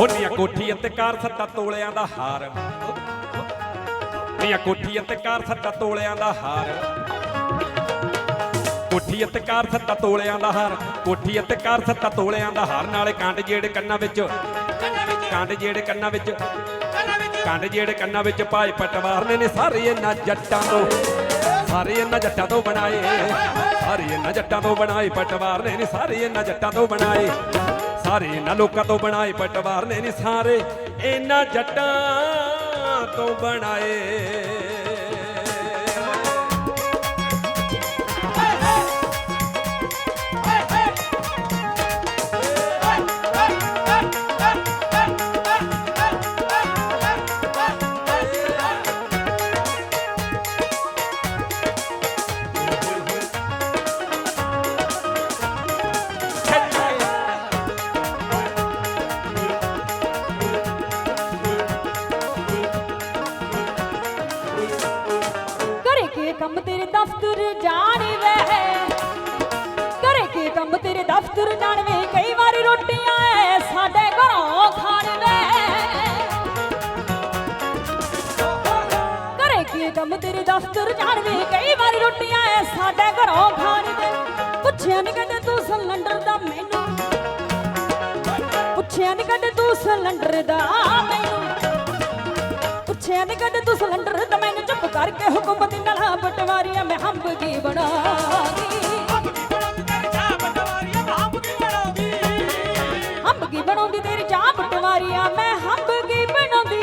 ਹੋਨੀਆਂ ਕੋਠੀ ਅਤੇ ਕਾਰ ਸੱਤਾ ਤੋਲਿਆਂ ਦਾ ਹਾਰ। ਨੀਆਂ ਕੋਠੀ ਅਤੇ ਕਾਰ ਸੱਤਾ ਤੋਲਿਆਂ ਦਾ ਹਾਰ। ਕੋਠੀ ਅਤੇ ਕਾਰ ਸੱਤਾ ਤੋਲਿਆਂ ਦਾ ਹਾਰ। ਕੋਠੀ ਅਤੇ ਕਾਰ ਸੱਤਾ ਤੋਲਿਆਂ ਦਾ ਹਾਰ। ਨਾਲੇ ਕੰਡ ਜਿਹੜੇ ਕੰਨਾਂ ਵਿੱਚ। ਕੰਡ ਜਿਹੜੇ ਕੰਨਾਂ ਵਿੱਚ। ਕੰਡ ਜਿਹੜੇ ਕੰਨਾਂ ਵਿੱਚ ਭਾਈ ਪਟਵਾਰ ਨੇ ਨੇ ਸਾਰੇ ਇਹਨਾਂ ਜੱਟਾਂ ਤੋਂ। ਸਾਰੇ ਇਹਨਾਂ ਜੱਟਾਂ ਤੋਂ ਬਣਾਏ। ਸਾਰੇ ਇਹਨਾਂ ਜੱਟਾਂ ਤੋਂ ਬਣਾਏ ਪਟਵਾਰ ਨੇ ਨੇ। ਸਾਰੇ ਇਹਨਾਂ ਜੱਟਾਂ ਤੋਂ ਬਣਾਏ। ਸਾਰੇ ਇਹਨਾਂ ਲੋਕਾਂ ਤੋਂ ਬਣਾਏ ਪਟਵਾਰ ਨੇ ਨੇ ਸਾਰੇ ਇਹਨਾਂ ਜੱਟਾਂ ਤੋਂ ਬਣਾਏ। ਕੀ ਕੰਮ ਤੇਰੇ ਦਫ਼ਤਰ ਜਾਣ ਵੇ ਘਰੇ ਕੀ ਕੰਮ ਤੇਰੇ ਦਫ਼ਤਰ ਜਾਣ ਵੇ ਕਈ ਵਾਰੀ ਰੋਟੀਆਂ ਐ ਸਾਡੇ ਘਰੋਂ ਖਾਣ ਵੇ ਘਰੇ ਕੀ ਕੰਮ ਤੇਰੇ ਦਫ਼ਤਰ ਜਾਣ ਵੇ ਕਈ ਵਾਰੀ ਰੋਟੀਆਂ ਐ ਸਾਡੇ ਘਰੋਂ ਖਾਣ ਵੇ ਪੁੱਛਿਆ ਨੀ ਕਦੇ ਤੂੰ ਸਿਲੰਡਰ ਦਾ ਮੈਨੂੰ। ਪੁੱਛਿਆ ਨੀ ਕਦੇ ਤੂੰ ਸਿਲੰਡਰ ਦਾ ਮੈਨੂੰ। ਪੁੱਛਿਆ ਨੀ ਕਦੇ ਤੂੰ ਸਿਲੰਡਰ ਦਾ ਮੈਨੂੰ। ਚੁੱਪ ਕਰਕੇ ਹੁਕਮ ਦਿੰਦਾ ਪਟਵਾਰੀਆਂ ਮੈਂ ਹੰਬ ਕੀ ਬਣਾਗੀ ਹੰਬ ਕੀ ਬਣਾਉਂਦੀ ਤੇਰੀ ਚਾਹ ਪਟਵਾਰੀਆਂ? ਮੈਂ ਹੰਬ ਕੀ ਬਣਾਉਂਦੀ?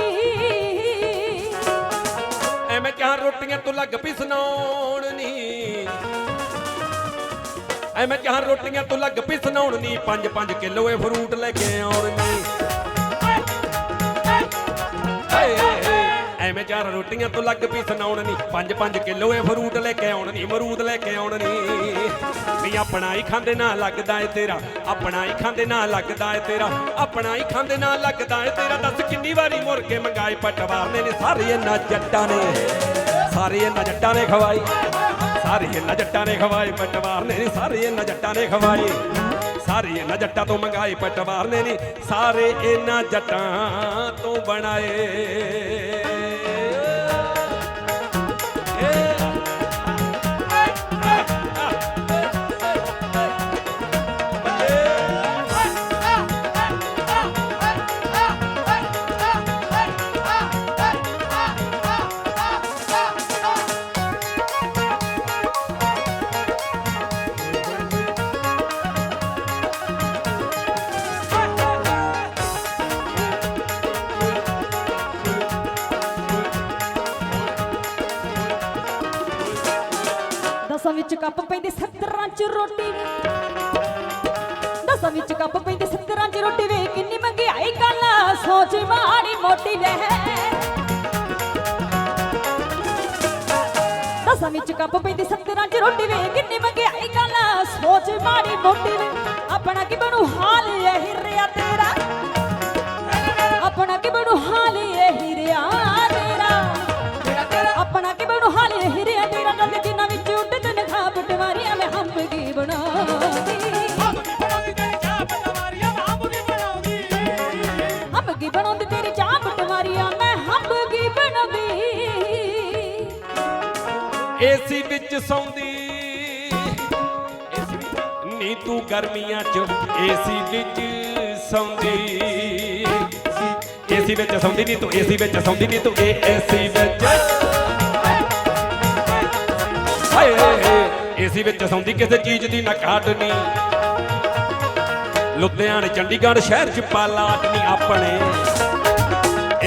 ਐਵੇਂ ਚਾਰ ਰੋਟੀਆਂ ਤੂੰ ਲੱਗ ਪਈ ਸੁਣਾਉਣ ਨੀ। ਐਵੇਂ ਚਾਰ ਰੋਟੀਆਂ ਤੂੰ ਲੱਗ ਪਈ ਸੁਣਾਉਣ ਨੀ। 5-5 ਕਿਲੋ ਇਹ ਫਰੂਟ ਲੈ ਕੇ ਆਉਣ ਨੀ। ਐਵੇਂ ਚਾਰ ਰੋਟੀਆਂ ਤੋਂ ਲੱਗ ਪਈ ਸੁਣਾਉਣ ਨੀ। 5-5 ਕਿਲੋ ਇਹ ਫਰੂਟ ਲੈ ਕੇ ਆਉਣ ਨੀ, ਅਮਰੂਦ ਲੈ ਕੇ ਆਉਣ ਨਹੀਂ ਵੀ ਆਪਣਾ ਹੀ ਖਾਂਦੇ ਨਾ ਲੱਗਦਾ ਏ ਤੇਰਾ, ਆਪਣਾ ਹੀ ਖਾਂਦੇ ਨਾ ਲੱਗਦਾ ਏ ਤੇਰਾ, ਆਪਣਾ ਹੀ ਖਾਂਦੇ ਨਾ ਲੱਗਦਾ ਏ ਤੇਰਾ। ਦੱਸ ਕਿੰਨੀ ਵਾਰੀ ਮੁਰਗੇ ਮੰਗਾਏ ਪਟਵਾਰ ਨੇ, ਸਾਰੇ ਇਹਨਾਂ ਜੱਟਾਂ ਨੇ। ਸਾਰੇ ਇਹਨਾਂ ਜੱਟਾਂ ਨੇ ਖਵਾਈ ਸਾਰੇ ਇਹਨਾਂ ਜੱਟਾਂ ਨੇ ਖਵਾਈ ਪਟਵਾਰ ਨੇ, ਸਾਰੇ ਇਹਨਾਂ ਜੱਟਾਂ ਨੇ ਖਵਾਏ। ਸਾਰੇ ਇਹਨਾਂ ਜੱਟਾਂ ਤੋਂ ਮੰਗਾਏ ਪਟਵਾਰ ਨੇ ਨੀ, ਸਾਰੇ ਇਹਨਾਂ ਜੱਟਾਂ ਤੋਂ ਬਣਾਏ। ਵਿੱਚ ਕੱਪ ਪੈਂਦੀ 70 ਚ ਰੋਟੀ। ਦਸਾਂ ਵਿੱਚ ਕੱਪ ਪੈਂਦੀ 70 ਚ ਰੋਟੀ। ਵੇ ਕਿੰਨੀ ਮਹਿੰਗਾਈ ਗੱਲ ਸੋਚ ਮਾੜੀ ਮੋਟੀ ਵੇ ਦਸਾਂ ਵਿੱਚ ਕੱਪ ਪੈਂਦੀ 70 ਚ ਰੋਟੀ। ਵੇ ਕਿੰਨੀ ਮਹਿੰਗਾਈ ਗੱਲ ਸੋਚ ਮਾੜੀ ਮੋਟੀ ਵੇ ਆਪਣਾ ਕਿ ਬਣੂ ਹਾਲ ਇਹ ਰਿਆ ਤੇਰਾ ਹੰਬ ਬਣਾਉਂਦੀ, ਤੇਰੀ ਚਾਹ ਪਟਵਾਰੀਆਂ ਮੈਂ ਹੰਬ ਬਣਾਉਂਦੀ। ਏਸੀ ਵਿੱਚ ਸੌਂਦੀ। ਨੀ ਤੂੰ ਗਰਮੀਆਂ ਚ ਏਸੀ ਵਿੱਚ ਸੌਂਦੀ। ਏਸੀ ਵਿੱਚ ਸੌਂਦੀ ਨੀ ਤੂੰ, ਏਸੀ ਵਿੱਚ ਸੌਂਦੀ ਨੀ ਤੂੰ ਏਸੀ ਵਿੱਚ। ਹਾਏ, ਏਸੀ ਵਿੱਚ ਸੌਂਦੀ ਕਿਸੇ ਚੀਜ਼ ਦੀ ਨਾ ਕਾਟਨੀ ਲੁਧਿਆਣੇ, ਚੰਡੀਗੜ੍ਹ ਸ਼ਹਿਰ ਚ ਪਾਲਾਟ ਨੀ ਆਪਣੇ।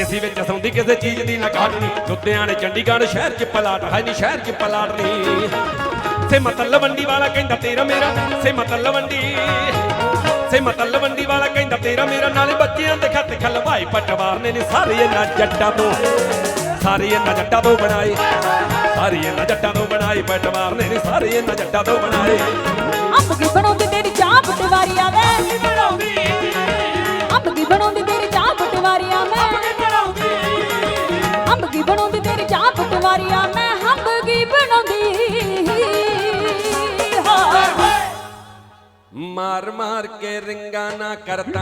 ਏਸੀ ਵਿੱਚ ਸੌਂਦੀ ਕਿਸੇ ਚੀਜ਼ ਦੀ ਨਾ ਕਾਟ ਲੁਧਿਆਣੇ, ਚੰਡੀਗੜ੍ਹ ਸ਼ਹਿਰ ਚ ਪਲਾਟ ਹੈ ਨੀ, ਸ਼ਹਿਰ ਚ ਪਲਾਟ ਨੀ ਸੇ ਮਤਲਬ ਵੰਡੀ ਵਾਲਾ ਕਹਿੰਦਾ ਤੇਰਾ ਮੇਰਾ ਸੇ ਮਤਲਬ ਵੰਡੀ ਸੇ ਮਤਲਬ ਵੰਡੀ ਵਾਲਾ ਕਹਿੰਦਾ ਤੇਰਾ ਮੇਰਾ। ਨਾਲੇ ਬੱਚਿਆਂ ਦੇ ਖੱਤ ਖਲਵਾਈ ਪਟਵਾਰ ਨੇ ਨੀ ਸਾਰੇ ਇਹਨਾਂ ਜੱਟਾਂ ਤੋਂ। ਸਾਰੇ ਇਹਨਾਂ ਜੱਟਾਂ ਤੋਂ ਬਣਾਏ। ਸਾਰੇ ਇਹਨਾਂ ਜੱਟਾਂ ਤੋਂ ਬਣਾਏ, ਪਟਵਾਰ ਨੇ ਨੀ ਸਾਰੇ ਇਹਨਾਂ ਜੱਟਾਂ ਤੋਂ ਬਣਾਏ। ਅੰਬ ਕੀ ਬਣਾਉਂਦੀ ਚਾਹ ਪਟਵਾਰੀਆਂ ਵੇ ਅੰਬ ਕੀ ਬਣਾਉਂਦੀ ਤੇਰੀ ਚਾਹ ਪਟਵਾਰੀਆਂ ਮੈਂ। ਅੰਬ ਕੀ ਬਣਾਉਂਦੀ ਤੇਰੀ ਚਾਹ ਪਟਵਾਰੀਆਂ ਮੈਂ। ਅੰਬ ਕੀ ਬਣਾਉਂਦੀ? ਮਾਰ ਮਾਰ ਕੇ ਰਿੰਗਾ ਨਾ ਕਰਤਾ